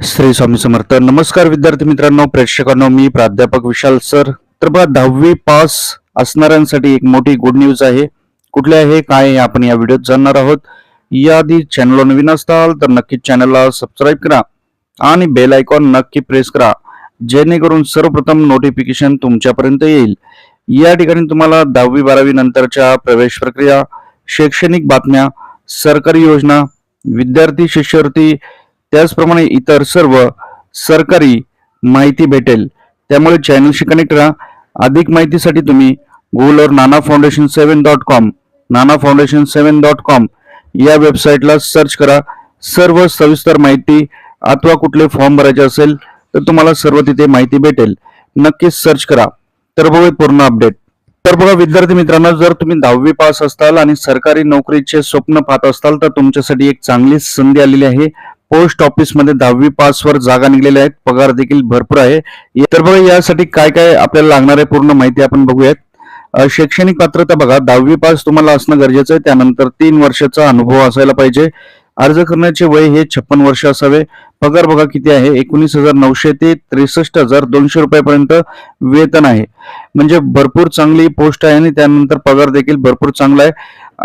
श्री स्वामी समर्थ. नमस्कार विद्यार्थी मित्रांनो प्रेक्षकांनो मी प्राध्यापक विशाल सर. तर बघा दहावी पास असणाऱ्यांसाठी एक मोठी गुड न्यूज आहे. कुठले आहे काय आपण या व्हिडिओत जाणणार आहोत. याआधी चॅनलवर नवीन असताल तर नक्की चॅनलला सबस्क्राईब करा आणि बेल आयकॉन नक्की प्रेस करा. जेणेकरून सर्वप्रथम नोटिफिकेशन तुमच्यापर्यंत येईल. या ठिकाणी तुम्हाला दहावी बारावी नंतरच्या प्रवेश प्रक्रिया शैक्षणिक बातम्या सरकारी योजना विद्यार्थी शिष्यवृत्ती त्याचप्रमाणे इतर सर्व सरकारी माहिती भेटेल. त्यामुळे चॅनलशी कनेक्ट राहा. अधिक माहितीसाठी तुम्ही गुगलवर Nana foundation seven dot com Nana foundation seven dot com या वेबसाईटला सर्च करा. सर्व सविस्तर माहिती अथवा कुठले फॉर्म भरायचे असेल तर तुम्हाला सर्व तिथे माहिती भेटेल. नक्कीच सर्च करा. तर बघूया पूर्ण अपडेट तर बघा विद्यार्थी मित्रांनो जर तुम्ही दहावी पास असताल आणि सरकारी नोकरीचे स्वप्न पाहत असताल तर तुमच्यासाठी एक चांगली संधी आलेली आहे. पोस्ट ऑफिसमध्ये दहावी पासवर जागा निघलेल्या आहेत. पगार देखील भरपूर आहे. तर बघा यासाठी काय काय आपल्याला लागणार आहे पूर्ण माहिती आपण बघूयात. शैक्षणिक पात्रता बघा दहावी पास तुम्हाला असणं गरजेचं आहे. त्यानंतर तीन वर्षाचा अनुभव असायला पाहिजे. अर्ज करण्याचे वय हे छप्पन वर्ष असावे. पगार बघा किती आहे? एकोणीस हजार नऊशे ते त्रेसष्ट हजार दोनशे रुपयापर्यंत वेतन आहे. म्हणजे भरपूर चांगली पोस्ट आहे आणि त्यानंतर पगार देखील भरपूर चांगला आहे.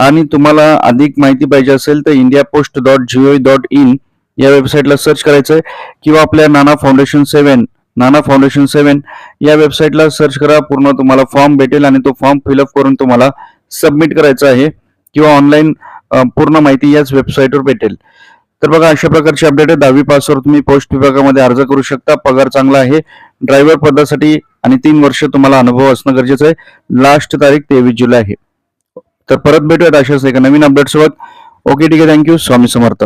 आणि तुम्हाला अधिक माहिती पाहिजे असेल तर India post dot G O dot in या वेबसाईटला सर्च करायचं आहे किंवा आपल्या नाना फाउंडेशन सेवन नाना फाउंडेशन सेवन या वेबसाईटला सर्च करा. पूर्ण तुम्हाला फॉर्म भेटेल आणि तो फॉर्म फिलअप करून तुम्हाला सबमिट करायचा आहे किंवा ऑनलाईन पूर्ण माहिती याच वेबसाईटवर भेटेल. तर बघा अशा प्रकारची अपडेट आहे. दहावी पासवर तुम्ही पोस्ट विभागामध्ये अर्ज करू शकता. पगार चांगला आहे. ड्रायव्हर पदासाठी आणि तीन वर्ष तुम्हाला अनुभव असणं गरजेचं आहे. लास्ट तारीख तेवीस जुलै आहे. तर परत भेटूयात अशाच एका नवीन अपडेट सोबत. ओके ठीक आहे. Thank you Swami Samarth.